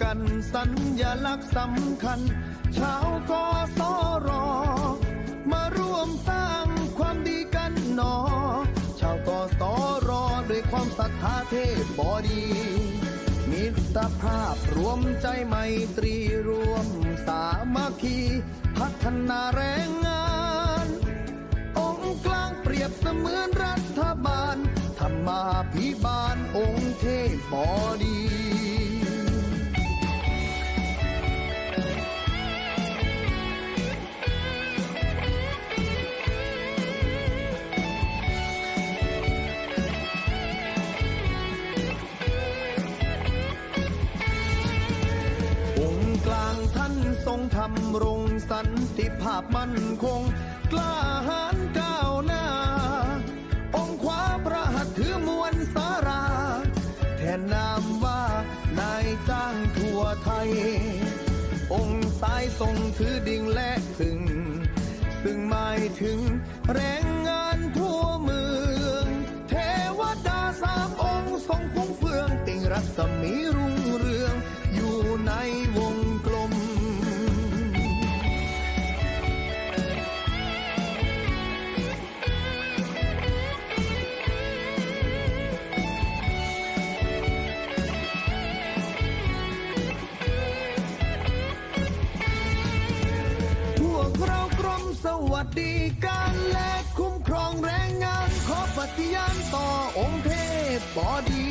กันสัญลักษณ์สำคัญ ชาวกสรมาร่วมสร้างความดีกันหนอ ชาวกสรด้วยความศรัทธาเทพบอดี มิตรภาพรวมใจไมตรีรวมสามัคคี พัฒนาแรงงาน องค์กลางเปรียบเสมือนรัฐบาลธรรมาภิบาลองค์เทพบอดี พมั่นคง กล้าหาญก้าวหน้า องค์ขวาพระหัตถ์ถือมวลสารา แทนนามว่านายจ้างทั่วไทย องค์ซ้ายทรงถือดิ่งและขึง ซึ่งหมายถึงแรงงานทั่วเมือง เทวดาสามองค์ทรงฟุ้งเฟืองติ่งรัศมีรุ่ง วัสดิการและคุ้มครองแรงงานขอปฏิญาณต่อองค์เทพบอดี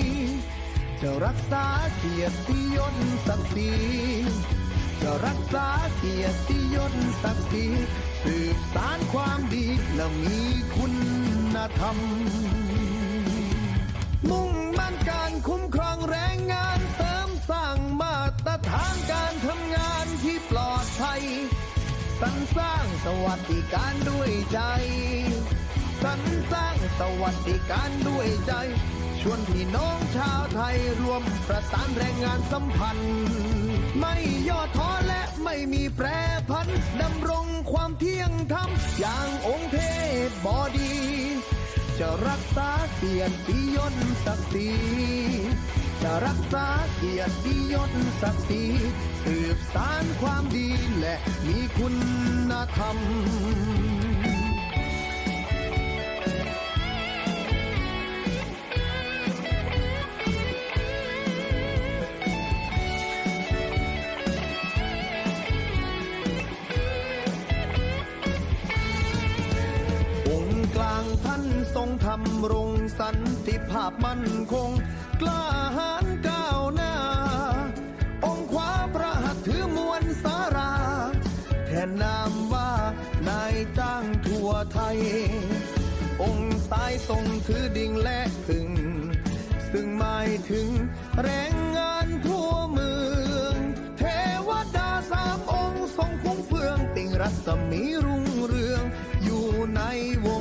จะรักษาเกียรติยศศักดิ์ศรีจะรักษาเกียรติยศศักดิ์ศรีสืบสานความดีและมีคุณธรรม สร้างสวัสดิการด้วยใจ สรรสร้างสวัสดิการด้วยใจ ชวนพี่น้องชาวไทยรวมประสานแรงงานสัมพันธ์ ไม่ย่อท้อและไม่มีแปรพันดำรงความเที่ยงธรรมอย่างองค์เทพบอดี จะรักษาเกียรติยศศักดิ์ศรี จะรักษาเกียรติยศศักดิ์ศรีสืบสารความดีและมีคุณธรรมองค์กลางท่านทรงทำรงสันติภาพมั่นคง กล้าหาญก้าวหน้า องค์ขวาพระหัตถ์ถือมวลสารา แทนนามว่านายจ้างทั่วไทย องค์ซ้ายทรงถือดิ่งและขึง ซึ่งหมายถึงแรงงานทั่วเมือง เทวดาสามองค์ทรงฟุ้งเฟือง ติ่งรัศมีรุ่งเรือง อยู่ในวง